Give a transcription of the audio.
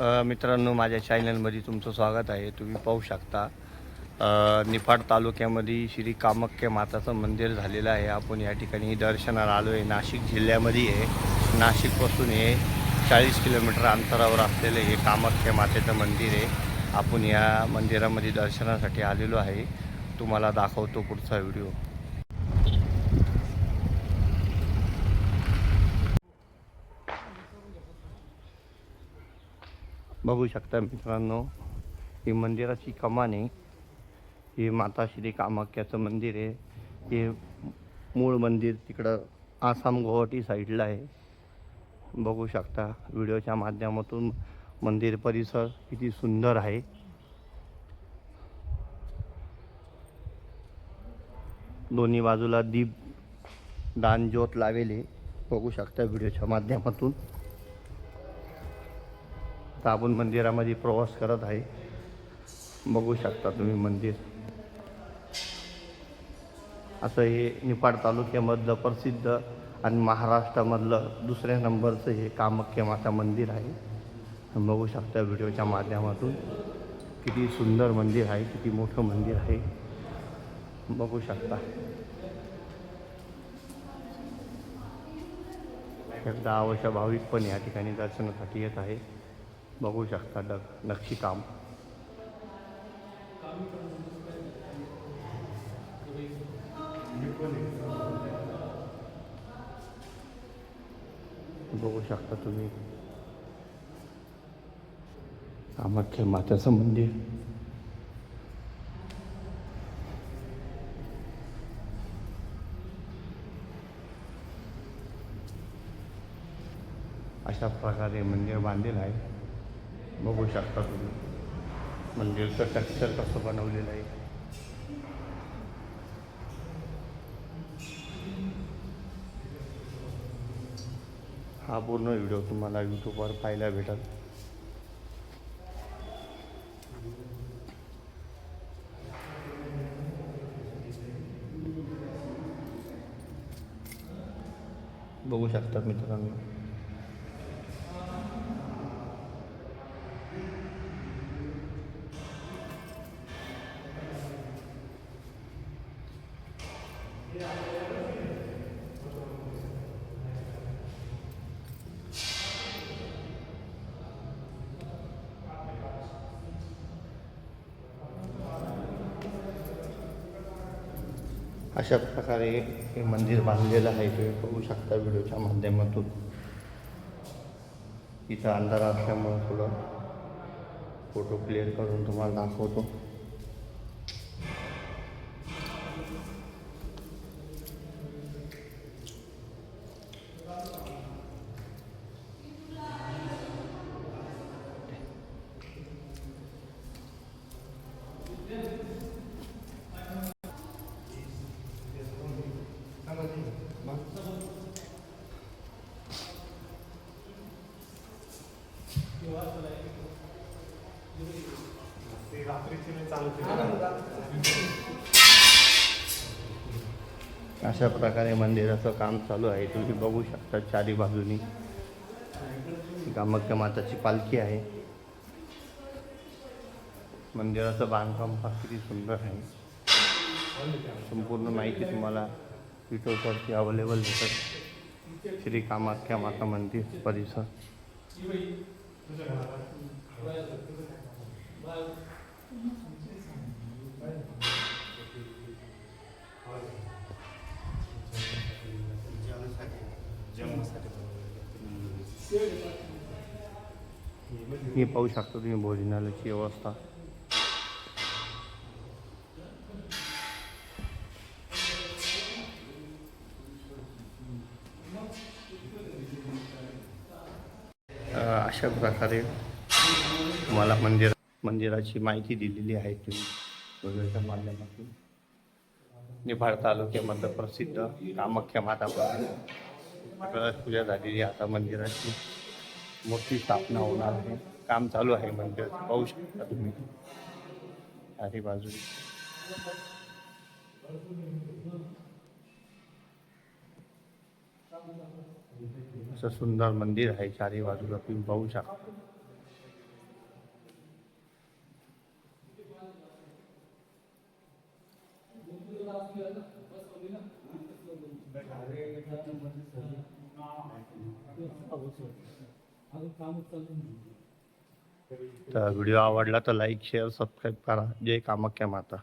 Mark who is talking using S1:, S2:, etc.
S1: मित्रांनो माझ्या चॅनलमध्ये तुमचं स्वागत आहे. तुम्ही पाहू शकता निफाड तालुक्यामध्ये श्री कामाख्या माताचं मंदिर झालेलं आहे. आपण या ठिकाणी दर्शनाला आलो आहे नाशिक जिल्ह्यामध्ये आहे. नाशिकपासून हे चाळीस किलोमीटर अंतरावर असलेलं हे कामाख्या मातेचं मंदिर आहे. आपण या मंदिरामध्ये दर्शनासाठी आलेलो आहे. तुम्हाला दाखवतो पुढचा व्हिडिओ. बघू शकता मित्रांनो ही मंदिराची कमान आहे. हे माता श्री कामाख्याचं मंदिर आहे. हे मूळ मंदिर तिकडं आसाम गुवाहाटी साईडला आहे. बघू शकता व्हिडिओच्या माध्यमातून मंदिर परिसर किती सुंदर आहे. दोन्ही बाजूला दीप दान ज्योत लावेले. बघू शकता व्हिडिओच्या माध्यमातून. आपण मंदिरामध्ये प्रवास करत आहे. बघू शकता तुम्ही मंदिर. असं हे निपाड तालुक्यामधलं प्रसिद्ध आणि महाराष्ट्रामधलं दुसऱ्या नंबरचं हे कामाख्या माता मंदिर आहे. बघू शकता व्हिडिओच्या माध्यमातून. किती सुंदर मंदिर आहे किती मोठं मंदिर आहे. बघू शकता. एकदा आवश्यक भाविक पण या ठिकाणी दर्शनासाठी येत आहे बघू शकता ड नक्षीकाम बघू शकता तुम्ही. कामाख्या मात्याचं मंदिर. अशा प्रकारे मंदिर बांधलेलं आहे. बघू शकता तुम्ही. मंदिरचं टेक्स्चर कसं बनवलेलं आहे. हा पूर्ण व्हिडिओ तुम्हाला यूट्यूबवर पाहायला भेटेल. बघू शकता मित्रांनो. अशा प्रकारे हे मंदिर बांधलेलं आहे. तुम्ही बघू शकता व्हिडिओच्या माध्यमातून. इथं अंधार असल्यामुळं थोडं फोटो क्लिअर करून तुम्हाला दाखवतो. अशा प्रकारे मंदिराचं काम चालू आहे. तुम्ही बघू शकता चारी बाजूनी. कामाख्या माताची पालखी आहे. मंदिराचं बांधकाम फार किती सुंदर आहे. संपूर्ण माहिती तुम्हाला युट्यूबवरती अवेलेबल भेटत श्री कामाख्या माता मंदिर परिसर. हे पाहू शकता तुम्ही भोजनालयाची व्यवस्था. अशा प्रकारे तुम्हाला मंदिर मंदिराची माहिती दिलेली आहे तुम्ही. व्हिडिओच्या माध्यमातून निफाड तालुक्यामधलं प्रसिद्ध कामाख्या माता मंदिर. पूजा झालेली आता मंदिराची मोठी स्थापना होणार आहे. काम चालू आहे मंदिर. पाहू शकता तुम्ही. चारी बाजूने. असं सुंदर मंदिर आहे चारी बाजूला. तुम्ही पाहू शकता. व्हिडिओ आवडला तर लाईक शेअर सबस्क्राईब करा. जय कामाख्या माता.